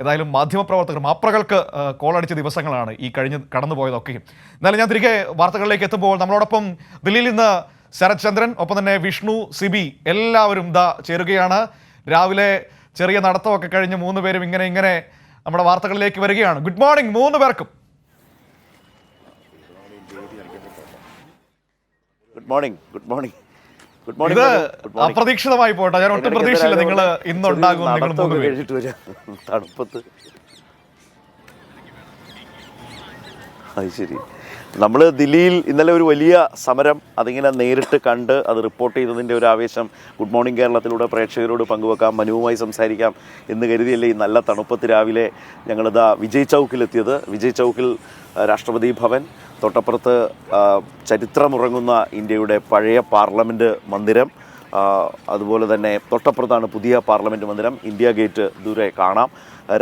ഏതായാലും മാധ്യമപ്രവർത്തകർ മാപ്രകൾക്ക് കോളടിച്ച ദിവസങ്ങളാണ് ഈ കഴിഞ്ഞ് കടന്നുപോയതൊക്കെ. എന്നാലും ഞാൻ തിരികെ വാർത്തകളിലേക്ക് എത്തുമ്പോൾ നമ്മളോടൊപ്പം ദില്ലിയിൽ നിന്ന് ശരത് ചന്ദ്രൻ ഒപ്പം തന്നെ വിഷ്ണു സിബി എല്ലാവരും ദാ ചേരുകയാണ്. രാവിലെ ചെറിയ നടത്തമൊക്കെ കഴിഞ്ഞ് മൂന്ന് പേരും ഇങ്ങനെ ഇങ്ങനെ നമ്മുടെ വാർത്തകളിലേക്ക് വരികയാണ്. ഗുഡ് മോർണിംഗ് മൂന്ന് പേർക്കും. Good morning good morning good ഇത് മോർണിംഗ് അപ്രതീക്ഷിതമായി പോട്ടെ. ഞാൻ ഒട്ടും പ്രതീക്ഷയില്ല നിങ്ങൾ ഇന്നുണ്ടാകും നിങ്ങൾ തണുപ്പത്ത്. അത് ശരി. നമ്മൾ ദില്ലിയിൽ ഇന്നലെ ഒരു വലിയ സമരം അതിങ്ങനെ നേരിട്ട് കണ്ട് അത് റിപ്പോർട്ട് ചെയ്തതിന്റെ ഒരു ആവേശം ഗുഡ് മോർണിംഗ് കേരളത്തിലൂടെ പ്രേക്ഷകരോട് പങ്കുവെക്കാം മനുവുമായി സംസാരിക്കാം എന്ന് കരുതിയല്ലേ ഈ നല്ല തണുപ്പത്ത് രാവിലെ ഞങ്ങളിതാ വിജയ് ചൗക്കിലെത്തിയത്. വിജയ് ചൗക്കിൽ രാഷ്ട്രപതി ഭവൻ തൊട്ടപ്പുറത്ത് ചരിത്രമുറങ്ങുന്ന ഇന്ത്യയുടെ പഴയ പാർലമെന്റ് മന്ദിരം അതുപോലെ തന്നെ തൊട്ടപ്പുറത്താണ് പുതിയ പാർലമെന്റ് മന്ദിരം ഇന്ത്യ ഗേറ്റ് ദൂരെ കാണാം.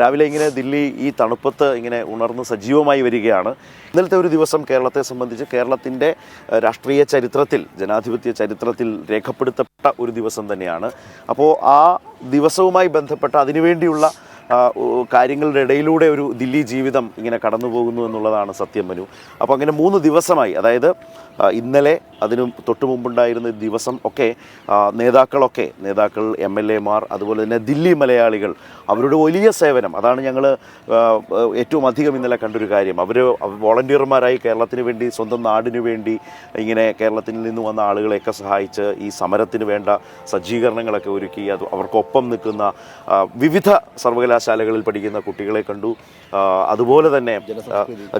രാവിലെ ഇങ്ങനെ ദില്ലി ഈ തണുപ്പത്ത് ഇങ്ങനെ ഉണർന്ന് സജീവമായി വരികയാണ്. ഇന്നലത്തെ ഒരു ദിവസം കേരളത്തെ സംബന്ധിച്ച് കേരളത്തിന്റെ രാഷ്ട്രീയ ചരിത്രത്തിൽ ജനാധിപത്യ ചരിത്രത്തിൽ രേഖപ്പെടുത്തപ്പെട്ട ഒരു ദിവസം തന്നെയാണ്. അപ്പോൾ ആ ദിവസവുമായി ബന്ധപ്പെട്ട അതിനുവേണ്ടിയുള്ള കാര്യങ്ങളുടെ ഇടയിലൂടെ ഒരു ദില്ലി ജീവിതം ഇങ്ങനെ കടന്നു പോകുന്നു എന്നുള്ളതാണ് സത്യം മനു. അപ്പോൾ അങ്ങനെ മൂന്ന് ദിവസമായി അതായത് ഇന്നലെ അതിനു തൊട്ട് മുമ്പുണ്ടായിരുന്ന ദിവസം ഒക്കെ നേതാക്കളൊക്കെ നേതാക്കൾ എം എൽ എമാർ അതുപോലെ തന്നെ ദില്ലി മലയാളികൾ അവരുടെ വലിയ സേവനം. അതാണ് ഞങ്ങൾ ഏറ്റവും അധികം ഇന്നലെ കണ്ടൊരു കാര്യം. അവർ വോളണ്ടിയർമാരായി കേരളത്തിന് വേണ്ടി സ്വന്തം നാടിനു വേണ്ടി ഇങ്ങനെ കേരളത്തിൽ നിന്ന് വന്ന ആളുകളെയൊക്കെ സഹായിച്ച് ഈ സമരത്തിന് വേണ്ട സജ്ജീകരണങ്ങളൊക്കെ ഒരുക്കി അത് അവർക്കൊപ്പം നിൽക്കുന്ന വിവിധ സർവകലാശാലകളിൽ പഠിക്കുന്ന കുട്ടികളെ കണ്ടു. അതുപോലെ തന്നെ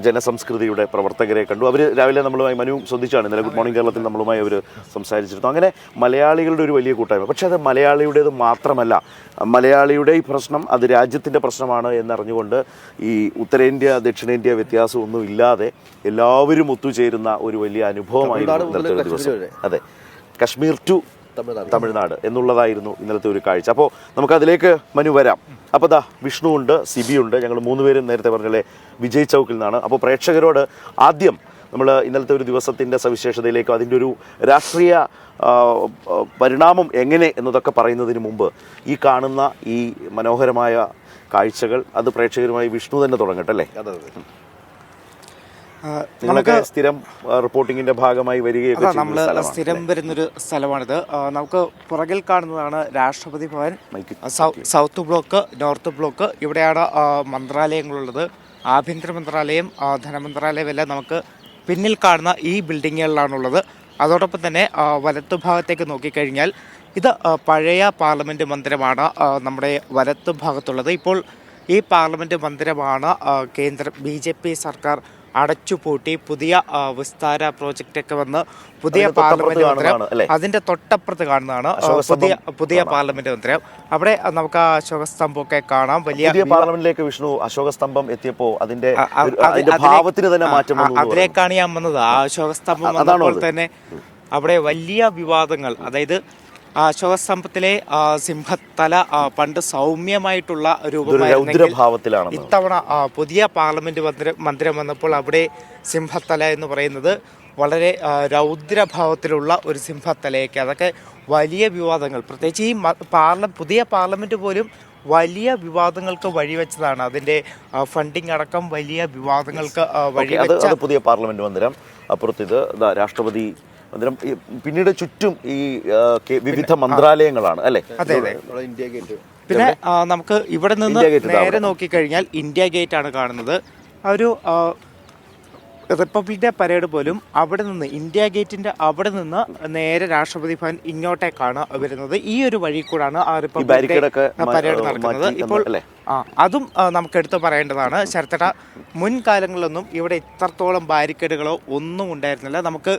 ജനസംസ്കൃതിയുടെ പ്രവർത്തകരെ കണ്ടു. അവർ രാവിലെ നമ്മളുമായി മനു ശ്രദ്ധിച്ചാണ്. ഇന്നലെ ഗുഡ് മോർണിംഗ് കേരളത്തിൽ നമ്മളുമായി അവർ സംസാരിച്ചിരുന്നു. അങ്ങനെ മലയാളികളുടെ ഒരു വലിയ കൂട്ടായ്മ. പക്ഷേ അത് മലയാളിയുടേത് മാത്രമല്ല മലയാളിയുടെ ഈ പ്രശ്നം അത് രാജ്യത്തിന്റെ പ്രശ്നമാണ് എന്നറിഞ്ഞുകൊണ്ട് ഈ ഉത്തരേന്ത്യ ദക്ഷിണേന്ത്യ വ്യത്യാസമൊന്നും ഇല്ലാതെ എല്ലാവരും ഒത്തുചേരുന്ന ഒരു വലിയ അനുഭവമായിരുന്നു ദിവസം. അതെ. കശ്മീർ ടു തമിഴ്നാട്. എന്നുള്ളതായിരുന്നു ഇന്നലത്തെ ഒരു കാഴ്ച. അപ്പോൾ നമുക്ക് അതിലേക്ക് മനു വരാം. അപ്പോൾ ദാ വിഷ്ണു ഉണ്ട് സിബി ഉണ്ട്. ഞങ്ങൾ മൂന്നുപേരും നേരത്തെ പറഞ്ഞല്ലേ വിജയ് ചൗക്കിൽ നിന്നാണ്. അപ്പോൾ പ്രേക്ഷകരോട് ആദ്യം നമ്മൾ ഇന്നലത്തെ ഒരു ദിവസത്തിന്റെ സവിശേഷതയിലേക്കും അതിന്റെ ഒരു രാഷ്ട്രീയ പരിണാമം എങ്ങനെ എന്നതൊക്കെ പറയുന്നതിന് മുമ്പ് ഈ കാണുന്ന ഈ മനോഹരമായ കാഴ്ചകൾ അത് പ്രേക്ഷകരുമായി വിഷ്ണു തന്നെ തുടങ്ങട്ടെ അല്ലേ? നിങ്ങളൊക്കെ സ്ഥിരം റിപ്പോർട്ടിങ്ങിന്റെ ഭാഗമായി വരികയൊക്കെ നമ്മൾ. സ്ഥിരം വരുന്നൊരു സ്ഥലമാണിത്. നമുക്ക് പുറകിൽ കാണുന്നതാണ് രാഷ്ട്രപതി ഭവൻ. മൈക്ക് സൗത്ത് ബ്ലോക്ക് നോർത്ത് ബ്ലോക്ക് ഇവിടെയാണ് മന്ത്രാലയങ്ങളുള്ളത്. ആഭ്യന്തര മന്ത്രാലയം ധനമന്ത്രാലയം എല്ലാം നമുക്ക് പിന്നിൽ കാണുന്ന ഈ ബിൽഡിങ്ങുകളിലാണുള്ളത്. അതോടൊപ്പം തന്നെ വലത്തുഭാഗത്തേക്ക് നോക്കിക്കഴിഞ്ഞാൽ ഇത് പഴയ പാർലമെന്റ് മന്ദിരമാണ് നമ്മുടെ വലത്തു ഭാഗത്തുള്ളത് ഇപ്പോൾ ഈ പാർലമെന്റ് മന്ദിരമാണ് കേന്ദ്ര ബി ജെ പി സർക്കാർ അടച്ചുപൂട്ടി പുതിയ വിസ്താര പ്രോജക്റ്റ് ഒക്കെ വന്ന് പുതിയ പാർലമെന്റ് മന്ദിരം? അതിന്റെ തൊട്ടപ്പുറത്ത് കാണുന്നതാണ് പുതിയ പുതിയ പാർലമെന്റ് മന്ദിരം. അവിടെ നമുക്ക് ആ അശോകസ്തംഭമൊക്കെ കാണാം. വലിയ പാർലമെന്റിലേക്ക് വിഷ്ണു അശോക സ്തംഭം എത്തിയപ്പോ അതിന്റെ ഭാവത്തിന് തന്നെ മാറ്റം. അതിലേക്കാണ് ഞാൻ വന്നത്. ആ അശോകസ്തംഭം വന്നപ്പോൾ തന്നെ അവിടെ വലിയ വിവാദങ്ങൾ അതായത് അശോകസ്തംഭത്തിലെ സ്തംഭത്തിലെ സിംഹത്തല പണ്ട് സൗമ്യമായിട്ടുള്ള രൂപമായിരുന്നു ഇത്തവണ പുതിയ പാർലമെന്റ് മന്ദിരം വന്നപ്പോൾ അവിടെ സിംഹത്തല എന്ന് പറയുന്നത് വളരെ രൗദ്രഭാവത്തിലുള്ള ഒരു സിംഹത്തലയൊക്കെ. അതൊക്കെ വലിയ വിവാദങ്ങൾ. പ്രത്യേകിച്ച് ഈ പാർല പുതിയ പാർലമെന്റ് പോലും വലിയ വിവാദങ്ങൾക്ക് വഴിവെച്ചതാണ്. അതിന്റെ ഫണ്ടിങ് അടക്കം വലിയ വിവാദങ്ങൾക്ക് വഴിവെച്ച പുതിയ പാർലമെന്റ് മന്ദിരം അപ്പുറത്ത് ഇത് രാഷ്ട്രപതി മന്ദിരം ഈ പിന്നീട് ചുറ്റും ഈ വിവിധ മന്ത്രാലയങ്ങളാണ് അല്ലേ? അതെ അതെ. പിന്നെ നമുക്ക് ഇവിടെ നിന്ന് ഗേറ്റ് നേരെ. നോക്കിക്കഴിഞ്ഞാൽ ഇന്ത്യ ഗേറ്റ് ആണ് കാണുന്നത്. ആ ഒരു റിപ്പബ്ലിക് ഡേ പരേഡ് പോലും അവിടെ നിന്ന് ഇന്ത്യ ഗേറ്റിന്റെ അവിടെ നിന്ന് നേരെ രാഷ്ട്രപതി ഭവൻ ഇങ്ങോട്ടേക്കാണ് വരുന്നത്. ഈ ഒരു വഴി കൂടാണ് ആ റിപ്പബ്ലിക് ഡേ പരേഡ് നടക്കുന്നത്. ഇപ്പോൾ അല്ലേ? ആ അതും നമുക്ക് എടുത്തു പറയേണ്ടതാണ്. ശരത്തട മുൻകാലങ്ങളിലൊന്നും ഇവിടെ ഇത്രത്തോളം ബാരിക്കേഡുകളോ ഒന്നും ഉണ്ടായിരുന്നില്ല. നമുക്ക്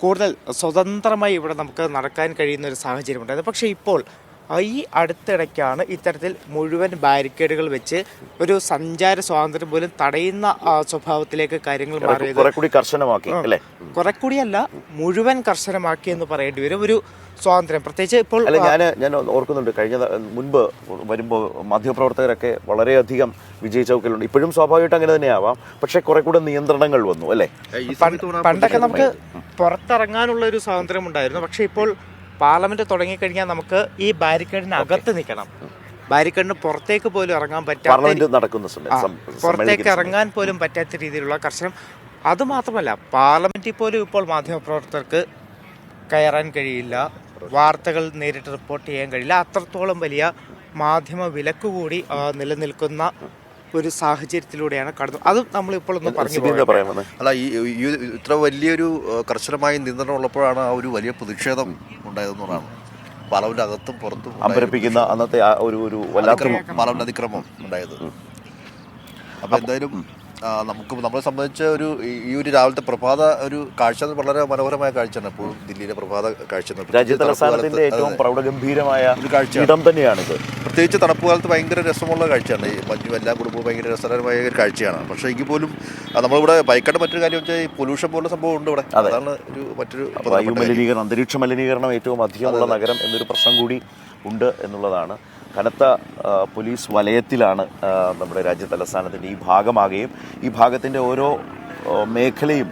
കൂടുതൽ സ്വതന്ത്രമായി ഇവിടെ നമുക്ക് നടക്കാൻ കഴിയുന്ന ഒരു സാഹചര്യം പക്ഷേ ഇപ്പോൾ ഈ അടുത്തിടയ്ക്കാണ് ഇത്തരത്തിൽ മുഴുവൻ ബാരിക്കേഡുകൾ വെച്ച് ഒരു സഞ്ചാര സ്വാതന്ത്ര്യം പോലും തടയുന്ന സ്വഭാവത്തിലേക്ക് കാര്യങ്ങൾ മാറിയത്. കർശനമാക്കി അല്ലേ? കുറെ കൂടിയല്ല മുഴുവൻ കർശനമാക്കി എന്ന് പറയേണ്ടി വരും ഒരു സ്വാതന്ത്ര്യം. പ്രത്യേകിച്ച് ഇപ്പോൾ ഞാൻ ഞാൻ ഓർക്കുന്നുണ്ട് കഴിഞ്ഞ മുൻപ് വരുമ്പോൾ മാധ്യമപ്രവർത്തകരൊക്കെ വളരെയധികം വിജയ് ചൗക്കിലുണ്ട്. ഇപ്പോഴും സ്വാഭാവികമായിട്ട് അങ്ങനെ തന്നെയാവാം. പക്ഷേ കുറെ കൂടെ നിയന്ത്രണങ്ങൾ വന്നു അല്ലേ? പണ്ടൊക്കെ നമുക്ക് പുറത്തിറങ്ങാനുള്ള ഒരു സ്വാതന്ത്ര്യം ഉണ്ടായിരുന്നു പക്ഷേ ഇപ്പോൾ പാർലമെന്റ് തുടങ്ങിക്കഴിഞ്ഞാൽ നമുക്ക് ഈ ബാരിക്കേഡിന് അകത്ത് നിൽക്കണം. ബാരിക്കേഡിന് പുറത്തേക്ക് പോലും ഇറങ്ങാൻ പറ്റാത്ത പാർലമെന്റ് നടക്കുന്ന പുറത്തേക്ക് ഇറങ്ങാൻ പോലും പറ്റാത്ത രീതിയിലുള്ള കർശനം. അതുമാത്രമല്ല പാർലമെന്റിൽ പോലും ഇപ്പോൾ മാധ്യമപ്രവർത്തകർക്ക് കയറാൻ കഴിയില്ല. വാർത്തകൾ നേരിട്ട് റിപ്പോർട്ട് ചെയ്യാൻ കഴിയില്ല. അത്രത്തോളം വലിയ മാധ്യമ വിലക്ക് കൂടി നിലനിൽക്കുന്ന ഒരു സാഹചര്യത്തിലൂടെയാണ് കടന്നു. അതും നമ്മളിപ്പോൾ ഒന്ന് പറഞ്ഞു അല്ല ഈ ഇത്ര വലിയൊരു കർശനമായ നിയന്ത്രണം ഉള്ളപ്പോഴാണ് ആ ഒരു വലിയ പ്രതിഷേധം ഉണ്ടായതെന്നുള്ളതാണ്. പാർലമെന്റ് അകത്തും പുറത്തും അമ്പരപ്പിക്കുന്ന അന്നത്തെ ആ ഒരു ഒരു വല്ലാത്ത പാർലമെന്റ് അതിക്രമം ഉണ്ടായത്. അപ്പൊ എന്തായാലും നമുക്ക് നമ്മളെ സംബന്ധിച്ച് ഒരു ഈ- ഒരു രാവിലത്തെ പ്രഭാത ഒരു കാഴ്ച വളരെ മനോഹരമായ കാഴ്ചയാണ്. ഇപ്പോൾ ദില്ലിയിലെ പ്രഭാത കാഴ്ച രാജ്യതലസ്ഥാനത്തിന്റെ പ്രത്യേകിച്ച് തണുപ്പ് കാലത്ത് ഏറ്റവും. പ്രൗഢഗംഭീരമായ ഒരു കാഴ്ചയാണ്. ഇടം തന്നെയാണിത്. പ്രത്യേകിച്ച് തണുപ്പ് കാലത്ത് ഭയങ്കര രസമുള്ള കാഴ്ചയാണ്. ഈ മഞ്ഞും എല്ലാ കുടുംബവും ഭയങ്കര രസകരമായ ഒരു കാഴ്ചയാണ്. പക്ഷേ എങ്കിൽ പോലും നമ്മളിവിടെ ബൈക്കാട്ട് മറ്റൊരു കാര്യം വെച്ചാൽ ഈ പൊല്യൂഷൻ പോലുള്ള സംഭവം ഉണ്ട് ഇവിടെ. അതാണ് ഒരു മറ്റൊരു വായു മലിനീകരണം അന്തരീക്ഷ മലിനീകരണം ഏറ്റവും അധികമുള്ള നഗരം എന്നൊരു പ്രശ്നം കൂടി ഉണ്ട് എന്നുള്ളതാണ്. കനത്ത പോലീസ് വലയത്തിലാണ് നമ്മുടെ രാജ്യ തലസ്ഥാനത്തിന്റെ ഈ ഭാഗമാകുകയും ഈ ഭാഗത്തിന്റെ ഓരോ മേഖലയും